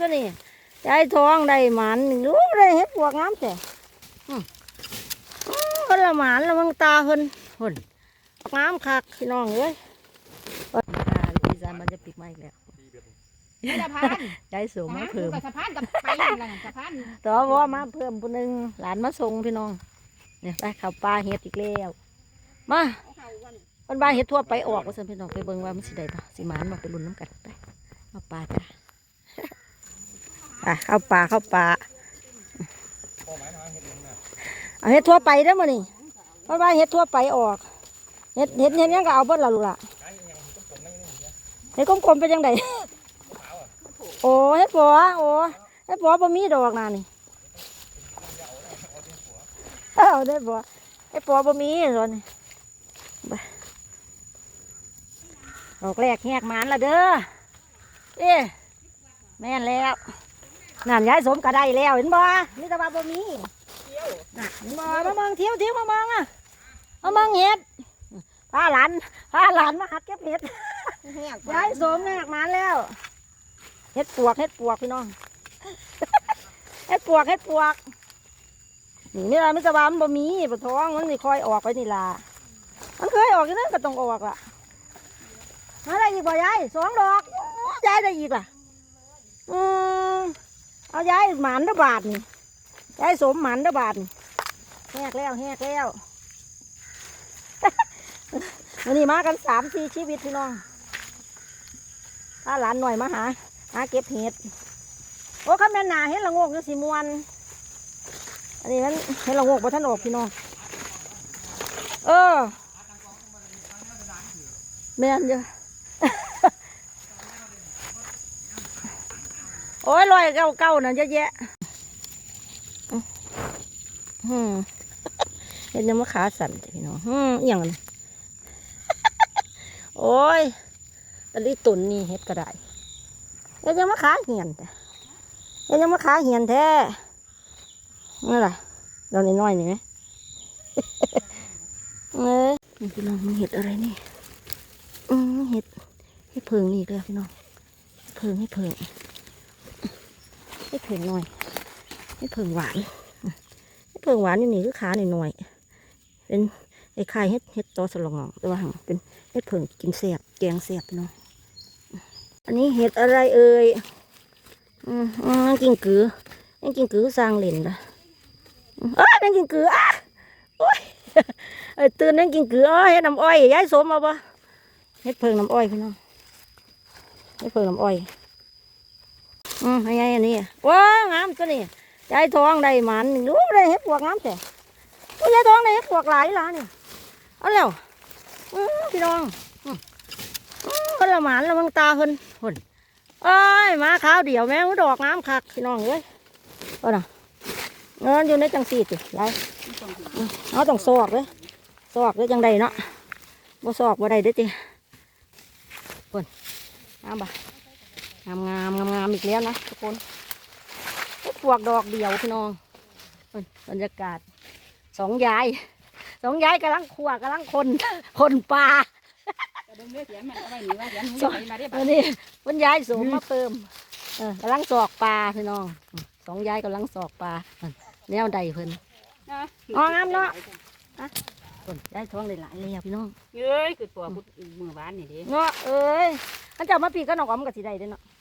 ตัวนี้ยายทองได้หมันนี่รู้ได้เฮ็ดปวกงามแต่อืมอืมคนละหมันละมังตาเพิ่นเพิ่นงามคักพี่น้องเอ้ยว่าอีสานมันจะปิดไม้อีกแล้วไม่สะพานยายสูงมาเพิ่มกับสะพานกับไปนั่นแหละสะพานต่อว่ามาเพิ่มผู้หนึงหลานมาส่งพี่น้องเนี่ยไปเขับปลาเฮ็ดอีกแล้วมาคนบ้านเฮ็ดทั่วไปออกว่าซั่นพี่น้องไปเบิ่งว่ามันสิได้บ่สิหมานมาไปลุ้นน้ำกันไปเอาปลาจ้ะ อะเข้าป่าเข้าป่าเอาเฮ็ดทั่วไปได้อมื้อนี่เพราะว่าเฮ็ดทั่วไปออกเฮ็ดเฮ็ดเฮ็ดหยังก็เอาเบิดละลูกล่ะเฮ็ดกลมๆเป็นจังไดโอ้เฮ็ดปัวโอ้เฮ็ดปัวบ่มีดอกน่ะนี่เอาเฮ็ดปัวเฮ็ดปัวบ่มีตอนนี้ไปดอกแรกแหกหมานละเด้อเอ๊ะแม่นแล้ว นั่นยายสมก็ได้แล้วเห็นบ่นี่แต่ว่าบ่มีน่ะเห็นบ่มามองเที่ยวเที่ยวมามองอะมามองเห็ดพาหลานพาหลานมาหัดเก็บเห็ดยายสมแหกหมาแล้วเฮ็ดปวกเฮ็ดปวกพี่น้องเฮ็ดปวกเฮ็ดปวกนี่นี่ละมิสวามบ่มีปะท้องมันนี่คอยออกไปนี่ล่ะมันเคยออกอยู่นั่นก็ต้องออกล่ะมาได้อีกบ่ยายสองดอกยายได้อีกล่ะอืม เอายายหมันระบาทนี่ยายสมหมันระบาทนี่แหกแล้วแหกแล้ววันนี้มากันสามสี่ชีวิตพี่น้องถ้าหลานหน่อยมาหา หาเก็บเห็ด โอ้ข้าแม่นาเห็ดละโงกยู่สีมวน อันนี้มันเห็ดละโงกบ่ท่านออกพี่น้อง เออแม่นเยอะ โอ้ยลอยเก่าเก่าๆนั่นเยอะแยะอืมเห็นยังมาขาสั่นพี่น้องอืมอหย่างนั้นโอ้ยตะลิตุนนี่เฮ็ดก็ได้เฮ็ดยังมาขาเหียนแต่เฮ็ดยังมาขาเหียนแท้นี่แหละเราน้อยนี่ไหมเอ้ยพี่น้องมันเห็ดอะไรนี่อืมเห็ดเห็ดเพิงนี่เลยพี่น้องเพิงเห็ดเพิง เห็ดเพิงหน่อยเห็ดเพิงหวานเห็ดเพิงหวานนี่นี่คือขาหน่อยๆเป็นไอ้ไข่เห็ดเห็ดตอสลองต่ว่าหั่งเป็นเห็ดเพิงกินแซ่บแกงแซ่บพี่น้องอันนี้เห็ดอะไรเอ่ยอืมอืมนั่นกินกือนั่นกินกือสร้างเหล่นละอืมเอ้ยนั่นกินกืออะโอ้ยเอ้ยตื่นนั่นกินกือเอ้ยเฮ็ดน้ำอ้อยย้ายสมเอาปะเฮ็ดเพิงน้ำอ้อยพี่น้องเฮ็ดเพิงน้ำอ้อย อืมให้ยายอันนี้ว้างามตัวนี้ยายทองได้หมันรู้ได้เฮ็ดปวกงามแต่ยายทองได้เฮ็ดปวกหลายหลายนี่เอาแล้วพี่น้องคนละหมานละมังตาเพิ่นเพิ่นเอ้ยมาขาวเดียวแม่งดอกน้ำคักพี่น้องเอ้ยก็น่ะเงินอยู่ในจังสีติยายเอาต้องซอกเลยซอกเลยจังใดเนาะบ่ซอกบ่ได้เด้อติเพิ่นงามบ่ งามงามงามงามอีกแล้วนะทุกคนเฮ็ดพวกดอกเดียวพี่น้องเพิ่นบรรยากาศสองยายสองยายกำลังขัวกำลังคนคนปลากระดุมเลือดเสียนมันเอาไว้หนีว่าเสียนมึงไปมาได้อับ้านนนี้มันยายสูงมาเติมเออกำลังสอกปลาพี่น้องสองยายกำลังสอกปลาแนวใดเพิ่นอ๋องามเนาะเพิ่นยายท้องได้หลายเลยอะพี่น้องเย้ยคือตัวพุดมือหวานนี่ดิเงาะเอ้ยขันเจ้ามาปีก็น้องออมกับสิได้เด้อเนาะอืม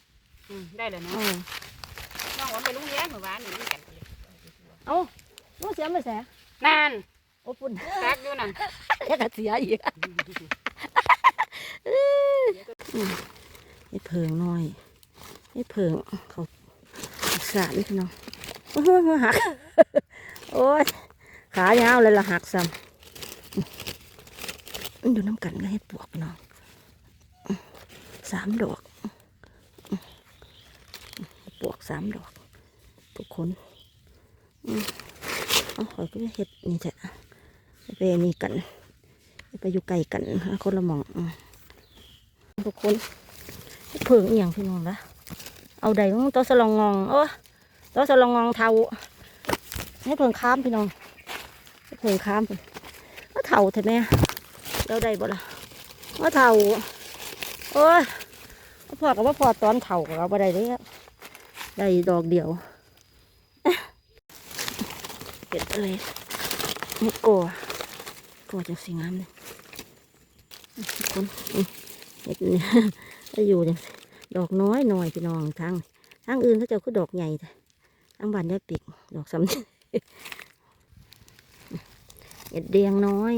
ได้แล้วเนาะอืมน้องผมไปโรงเรียนมือหวานนี่กันเอ้าลูกเสียไม่แสนานโอ้ปุ่นตักอยู่นั่นแล้วก็เสียอีกอืมไอ้เพิงน้อยไอ้เพิงเขาสารพี่น้องอื้อหือหักโอ้ยขายาวเลยละหักซ้ำมันอยู่น้ำกันก็เฮ็ดปวกพี่น้องสามดอกปวก สามดอก ทุกคนอืมเอาขอยก็เฮ็ดนี่แหละไปนี่กัน ไปอยู่ไกลกันคนละหมองทุกคนเพิงอีหยังพี่น้องละเอาใดของตัวสลองงองเออตัวสลองงองเทาให้เพิงค้ามพี่น้องเพิ่งข้ามไปว่เท่าแท้แม่เราได้บ่ละว่าเทาโอ้ยพอกับว่าพอตอนเท่ากับเราบ่ได้เลยอะ ได้ดอกเดียวเห็ดอะไรเห็ดกัวกัวจังสีงามเลยคนเห็ดเนี่ยจะอยู่จังสิดอกน้อยหน่อยพี่น้องทางทางอื่นเขาจะคือดอกใหญ่แต่ทางบ้านได้ปีกดอกซ้ำเห็ดแดงน้อย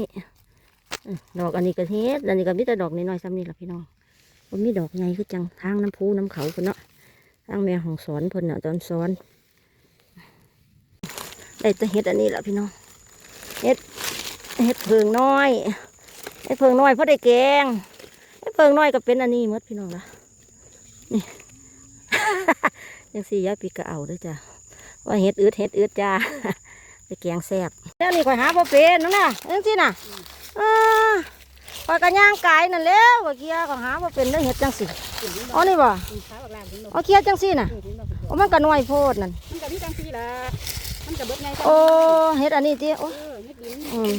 ดอกอันนี้ก็เฮ็ดอันนี้ก็มีแต่ดอกน้อยๆซ้ำนี่แหละพี่น้องมันมีดอกใหญ่คือจังทางน้ำพุน้ำเขาเพิ่นเนาะ ทางแม่ของสอนเพิ่นเนาะตอนสอนได้แต่เห็ดอันนี้แหละพี่น้องเห็ดเห็ดเพิงน้อยเห็ดเพิงน้อยเพราะได้แกงเห็ดเพิงน้อยก็เป็นอันนี้มดพี่น้องละนี่ยังสี่ยายปีกก็เอาด้วยจ้ะว่าเห็ดอืดเห็ดอืดจ้าไปแกงแซ่บแล้วนี่ข่อยหาพอเป็นนั่นน่ะจังสิน่ะอ่าข่อยกระย่างไก่นั่นแล้วว่าเกียก็หาพอเป็นได้เห็ดจังสิ อ๋อนี่บ่ขาออกล่างถึงดอกอ๋อเกียจังสิน่ะโอ้มันก็น้อยโพดนั่นมันก็มีจังซี่ล่ะมันก็เบิดไงโอ้เห็ดอันนี้ติโอ้เออเฮ็ดดินอืม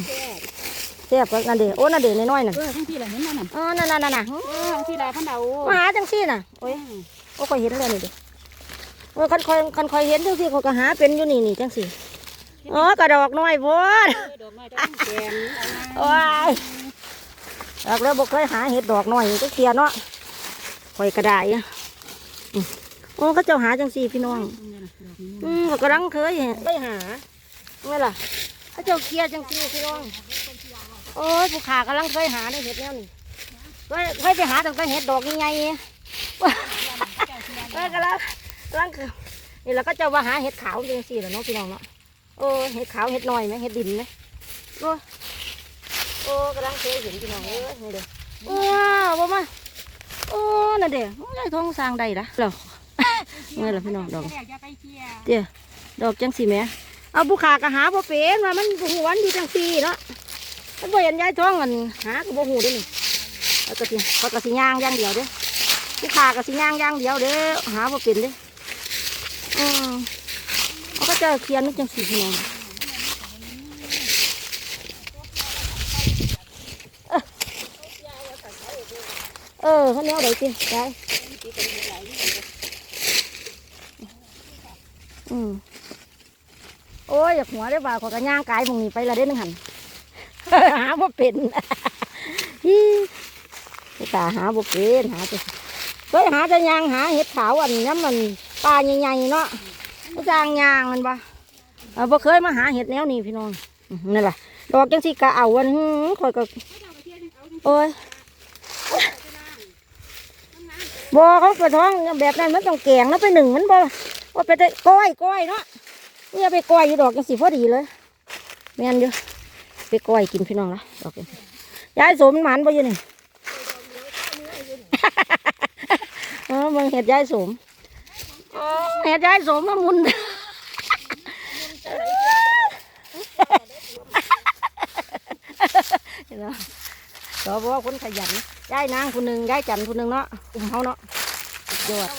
แซ่บแซ่บก็นั่นเด้โอ้นั่นเด้น้อยๆนั่นเออจังซี่ล่ะเห็นมันน่ะอ๋อนั่นๆๆๆเออจังซี่ล่ะพันเอามาหาจังสิน่ะโอ้ยโอ้ข่อยเห็นแล้วนี่เด้โอ้คันข่อยคันข่อยเห็นจังสิข่อยก็หาเป็นอยู่นี่นี่จังสิอ๋อกระดอกน้อยโพดเออดอกไม้ดอกแกนเอามาโอ้ยดอกแล้วบ่เคยหาเห็ดดอกน้อยก็เคลียร์เนาะ ข่อยกระไดอะอืมโอ้เขาเจ้าหาจังสี่พี่น้องเนี่ยน่ะดอกนี้อืมข้อยกำลังเคยเห็นไปหาเมื่อล่ะเขาเจ้าเคลียร์จังสี่พี่น้อง โอ้ยผู้ขากำลังเคยหาได้เห็ดแล้วนี่เคยเคยไปหาตั้งแต่เห็ดดอกใหญ่ๆเนี่ยเออกำลังกำลังคือนี่แล้วก็เจ้าว่าหาเห็ดขาวจังสี่แหละเนาะพี่น้องเนาะโอ้เห็ดขาวเห็ดน้อยไหมเห็ดดินไหมโอ้โอ้กำลังเคยเห็นพี่น้องเอ้ยนี่เด้อว้าวบ่มา โอ้นั่นเด้อได้ทองสร้างได้ละเหรอเมื่อล่ะพี่น้องดอกอย่าไปเคลียร์เดี๋ยวดอกจังสีแหม่เอาบุขากะหาบ่เป็นว่ามันหวนดีจังสีเนาะมันบ่เห็นยายท้องกันหาก็บ่หูเด้อนี่แล้วก็สิเขาก็สิย่างอย่างเดียวเด้อบุขากะสิย่างอย่างเดียวเด้อหาบ่เป็นเด้ออืมเขาก็จะเขียนนี่จังสีพี่น้อง เออเขาแนวไหนสิยายอืมโอ้ยอยากหัวได้บ่าขอกระย่างกายพวกนี้ไปละเด้นึงหันหาบ่เป็นฮิตาหาบ่เป็นหาจะเคยหาจะยางหาเห็ดขาวอันนี้มันปลาใหญ่ๆเนาะไม่จางยางมันบ่เออบ่เคยมาหาเห็ดแนวนี้พี่น้องนั่นแหละดอกจังสิกะเอาวันหือข่อยก็โอ้ย บ่เขากระท้องแบบนั้นมันต้องแกงแล้วไปหนึ่งมันบ่ว่าไปได้ก้อยก้อยเนาะเนี่ยไปก้อยอยู่ดอกจังสีพอดีเลยแม่นอยู่ไปก้อยกินพี่น้องละดอกยายสมหมันไปอยู่นี่เออมึงเห็ดยายสมเห็ดยายสมมามุนเห็นไหมต่อบอกคนขยันยายนางคนหนึ่งยายจันทร์คนหนึ่งเนาะ กลุ่มเขาเนาะสุดยอด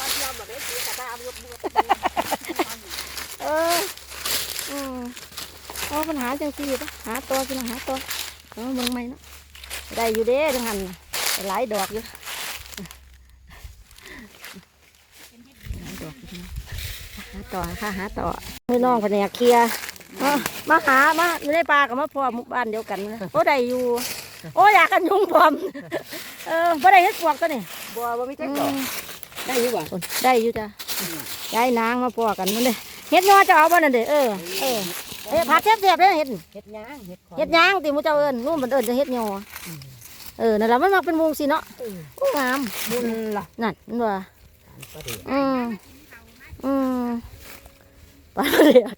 เอออืมเอาปัญหาจังสี่ปะหาตัวสินะหาตัวเออเบิ่งไหมเนาะได้อยู่เด้ทังหันน่ะได้หลายดอกอยู่หลายดอกอยู่นะหาต่อค่ะหาต่อพี่น้องแผนกเคลียร์เอามาหามาไม่ได้ปลากับมาพร้อมหมู่บ้านเดียวกันนะโอ้ได้อยู่ โอ้อยากกันยุงพร้อมเออบ่ได้เฮ็ดปวกตัวนี่ บัวบ่มีจักอืดอกมได้อยู่บ่ได้อยู่จ้ะยายนางมาพอกันมันเลยเฮ็ดยอจะเอาบ่นั่นเด้อเออเออเอ้ผัดเสียบเสียบๆเด้อเฮ็ดเฮ็ดหยังเฮ็ดของเฮ็ดหยางติหมูเจ้าเอิ้นนู่นมันเอิ้นจะเฮ็ดยอเออนั่นล่ะมันมักเป็นมุงสิเนาะอู้งามบุญล่ะนั่นนั่นว่าก็ดีอืมอืมปลาเรียก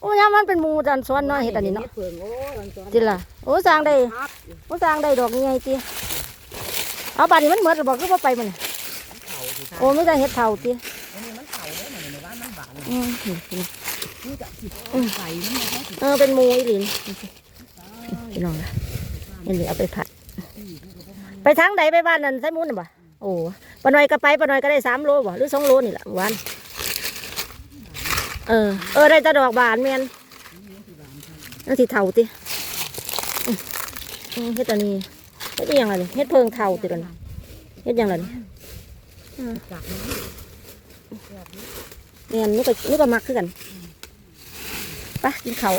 โอ้ยามมันเป็นหมูจันสวนเนาะเฮ็ดอันนี้เนาะเพิ่งโอ้ยมันสอนจิล่ะโอ้สร้างได้ครับโอ้สร้างได้ดอกใหญ่ติ เอาบัดนี้มันหมดแล้วบ่คือบ่ไปมันเขาสิค่ะโอ้มีแต่เฮ็ดเฒ่าติอันนี้มันเขาเด้อมันในบ้านมันบานอืมนี่นี่นี่ก็สิไข่มันบ่เออเป็นหมูอีหลินพี่น้องนะนี่นี่เอาไปผัด ไปทางใดไปบ้านนั้นไสมุนน่ะบ่โอ้ปะหน่อยก็ไปปะหน่อยก็ได้สามโลบ่หรือสองโลนี่แหละหวานเออเออได้แตะดอกบานแม่นนั่นสิเท่าติอืมอืมเฮ็ดอันนี้ เฮ็ดยังล่ะนี่เฮ็ดเพิงเท่าติล่ะนี่เฮ็ดยังล่ะนี่จากนี้เนี่ยนุก็นุก็มักคือกันไปกินเขา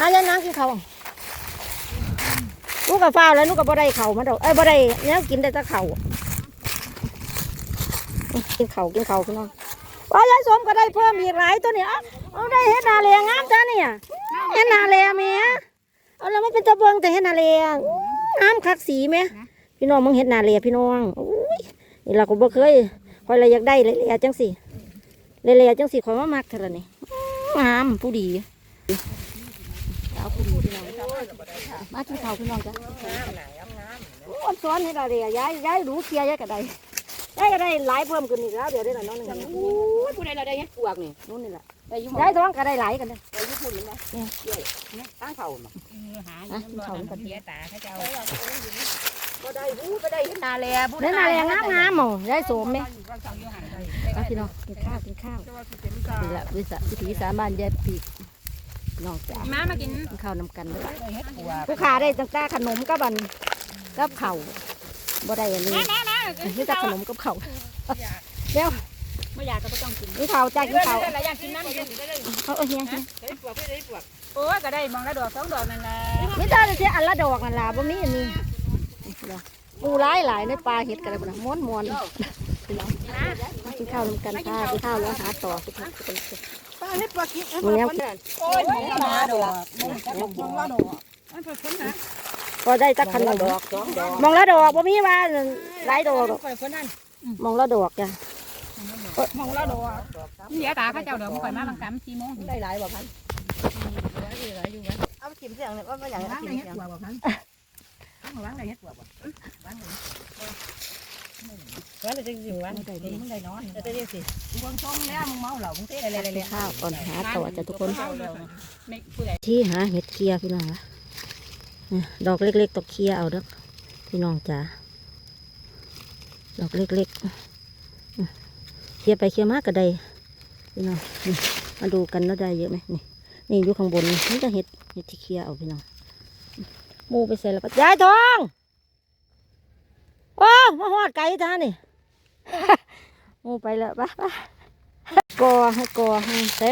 อะยังนั่งกินเขานุกับฟ้าแล้วนุกับบ่ได้ข้ามาดอกเอ้ยบ่ได้เนี่ยกินได้แต่ข้ากินเขากินเขาวพี่น้องว่ายายสมก็ได้เพิ่มอีกหลายตัวเนี่ยเอาได้เฮ็ดนาเลียงามจ้าเนี่ยเฮ็ดนาเลียแม่เอาแล้วมันเป็นตะเบิงแต่เฮ็ดนาเลียงามคักสีแม่พี่น้องมึงเฮ็ดนาเลียพี่น้องอุ้ยนี่เราก็บ่เคยคอยเลยอยากได้เลยเลยจังสิเละๆจังสิขอยมามักเท่านี้งามผู้ดีเอาผู้ดีพี่น้องมากินข้าวพี่น้องจ้ะงามหนงามงามอ้อนซ้อนให้เราเดียย้ายย้ายรู้เคลียร์ย้ายก็ได้ย้ายก็ได้หลายเพิ่มขึ้นอีกแล้วเดี๋ยวได้หน่อยน้องหนึ่งโอ้ยผู้ใดเราได้เฮ็ดปวกนี่นู่นนี่แหละ ได้ยุ่งย้ายท้องก็ได้หลายกันเลยได้ยุ่งพุ่นมั้ยเนี่ยเย้เนี่ยตั้งเข่ามาหาอยู่น้ำร้อนน้ำเพียตาเขาเจ้าก็ได้บู้ก็ได้เฮ็ดนาแลบู้เล่นอะไรงามงามๆหมอย้ายโสมไหมก็เจ้าอยู่หันเอาพี่น้องกินข้าวกินข้าวนี่แหละวิสาวิถีสาบ้านยายปีกน้องจ๋ามามากินกินข้าวนำกันเลยได้เฮ็ดปวกผู้ขาได้ตั้งแต่ขนมกับบันกับเข่าวบ่ได้อันนี้มามานี่แต่ขนมกับเข่าวเดี๋ยว ไม่อยากก็ไม่ต้องกินกินข้าวจ้ากินข้าวอะไรอยากกินน้ำกินได้เลยเอาเอาเฮียงได้ปวกได้ปวกโอ้ก็ได้มองละดอกสองดอกนั่นแหละนี่จ้าจะเสียอันละดอกนั่นล่ะบ่มีอันนี้ปูหลายหลายในปลาเห็ดกันเลยพุ่นน่ะม้วนม้วนพี่น้องมากินข้าวนำกันค่ะกินข้าวแล้วหาต่อสิครับป้าเฮ็ดปวกกินมึงยังโอ้ยมองละดอกมองละดอกมันเป็นคนหาพอได้ตักขนมดอกสองดอกมองละดอกบ่มีว่าหลายดอกดอกคอยคนนั้นมองละดอกจ้ะ มองละดอกเพียตาเขาเจ้าดอกคอยมาบางคำสี่โมงได้หลายบ่พันเอากินเสียงเนี่ยว่าอย่างล้างกิได้นเฮ็ดเสียงปวกบ่พันล้างได้เฮ็ดปวกบ่ว่าจะจริงวะได้ดีมึงได้นอนจะได้สิมึงชงแล้วมึงเมาเหล้ามึงเทอะไรอะไรกินข้าวก่อนหาต่อจ้ะทุกคนไม่ผู้ใดที่หาเห็ดเคลียพี่น้องละเนี่ยดอกเล็กๆตกเคลียเอาเด้อพี่น้องจ๋าดอกเล็กๆอืม เคลียไปเคลียมากก็ได้พี่น้องนี่มาดูกันแล้วได้เยอะไหมนี่นี่อยู่ข้างบนนี่นี่จะเห็ดเห็ดที่เคลียเอาพี่น้องหมูไปใส่แล้วก็ยายทองโอ้มาหอดไก่ท่านี่หมูไปแล้วปะปะกอให้กอให้เต้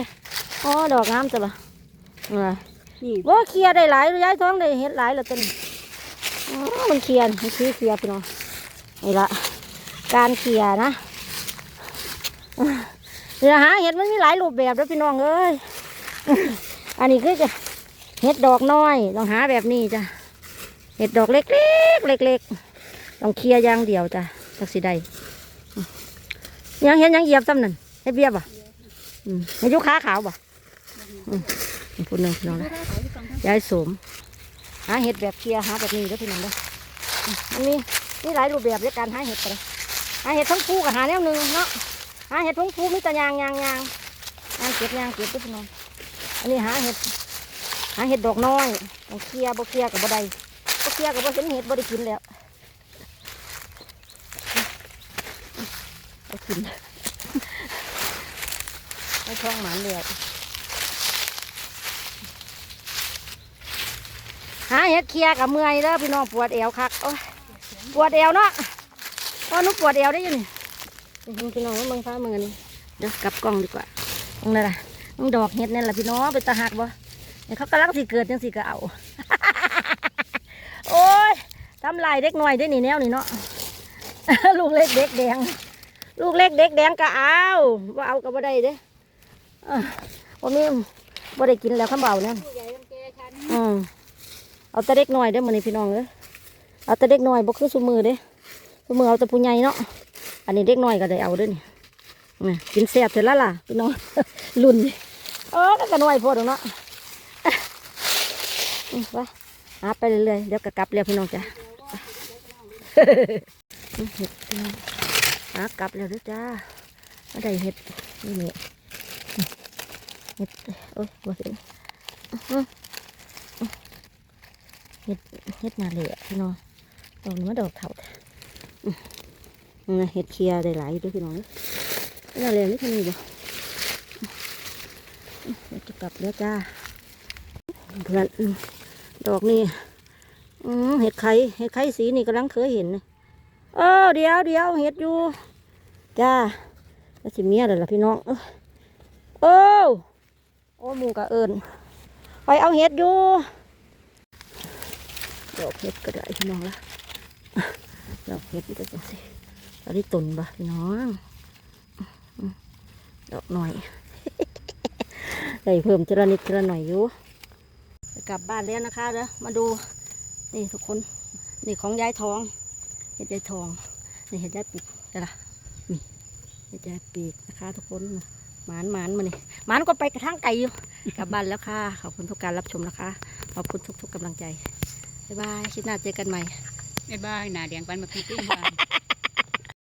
อ๋อดอกงามจ้ะปะอ่านี่ว่าเคลียร์ได้หลายย้ายท้องได้เห็ดหลายแล้วต้นอ๋อมันเคลียร์มันคือเคลียร์พี่น้องนี่ละการเคลียร์นะ เดี๋ยหาเห็ดมันมีหลายรูปแบบแล้วพี่น้องเอ้ย อันนี้คือจะเห็ดดอกน้อยต้องหาแบบนี้จ้ะ เห็ดดอกเล็กๆเล็กๆต้องเคลียร์อย่างเดียวจ้ะจักสิได้ยังเห็นยังเหยียบซ้ำนั่นให้เบียบอะอืมให้ยุค้าขาวบ่อืมพูดหนึ่งพี่น้องนะยายสมหาเห็ดแบบเคลียร์หาแบบนี้เด้อพี่น้องเด้อมันมีมีหลายรูปแบบในการหาเห็ดกันหาเห็ดทั้งคู่กับหาแนวหนึ่งเนาะ หาเห็ดทั้งคู่มีแต่ยางยางยางยางเก็บยางเก็บด้อพี่น้องอันนี้หาเห็ดหาเห็ดดอกน้อยต้องเคลียบ่เคลียกับบ่ได้บ่เคลียกับบ่เห็นเห็ดบ่ได้กินแล้วบ่กินให้ท้องหมันเลยหาเห็ดเคลียกับเมื่อยแล้วพี่น้องปวดเอวคักโอ้ปวดเอวเนาะเพราะนุปวดเอวได้ยังนี่ พี่น้องเมืองฟ้าเมืองนี่เดี๋ยวกลับกล้องดีกว่าตรงนั้นล่ะต้องดอกเห็ดนี่แหละพี่น้องเป็นตาหักบ่เนี่ยเขากำลังสิเกิดจังสิก็เอาโอ้ยทำลายเด็กหน่อยได้นี่แนวนี่เนาะลูกเล็กเด็กแดง ลูกเล็กเด็กแดงก็เอาว่าเอาก็บ่ได้เด้ออวันนี้บ่ได้กินแล้วข้าวเบาเนี่ยผู้ใหญ่ต้องแก้ฉันอืมเอาแต่เด็กน้อยเด้อมื้อนี้พี่น้องเอ้ยเอาแต่เด็กน้อยบ่คือซุมือเด้ซุมือเอาแต่ผู้ใหญ่เนาะ อันนี้เด็กน้อยก็ได้เอาด้อนี่นี่กินแซ่บเสร็จแล้วล่ะพี่น้องรุ่นเออก็กระน้อยโพดอกเนาะอืมไปหาไปเรื่อยๆเดี๋ยวก็กลับแล้วพี่น้องจ้ะเห็ดอากลับแล้วด้อจ้ามาได้เห็ดนี่นี่เห็ดโอ้ยบ่เห็นเฮ็ดเฮ็ดนาเลยอะพี่น้องดอกนี้มาดอกเถาอืมนี่ เฮ็ดเคลียได้หลายอยู่ด้วยพี่น้องเฮ็ดนาเลยนี่เท่นี้บ่อืมเดี๋ยวจะกลับแล้วจ้าเพื่อนดอกนี้อืมเห็ดไข่เห็ดไข่สีนี่กำลังเคยเห็นนะเออเดี๋ยวเดี๋ยวเห็ดอยู่ จ้าแล้วสิเมียเลยล่ะพี่น้องเออโอ้มูกะเอิญไปเอาเห็ดอยู่ดอกเห็ดก็ได้พี่น้องละดอกเห็ดนี่ก็จังสิ ได้ตุนบ่พี่น้องดอกหน่อยได้เพิ่มทีละนิดทีละหน่อยอยู่กลับบ้านแล้วนะคะเด้อมาดูนี่ทุกคนนี่ของยายทองเห็ดยายทองนี่เห็ดยายปีกเดี๋ยวล่ะนี่เห็ดยายปีกนะคะ ทุกคนหมานหมานมานี่หมานก็ไปกระทั่งไก่อยู่กลับบ้านแล้วค่ะขอบคุณทุกการรับชมนะคะขอบคุณทุกๆกำลังใจบ๊ายบายคลิปหน้าเจอกันใหม่บ๊ายบายหน้าแดงปันมาพีติ้งบ้าน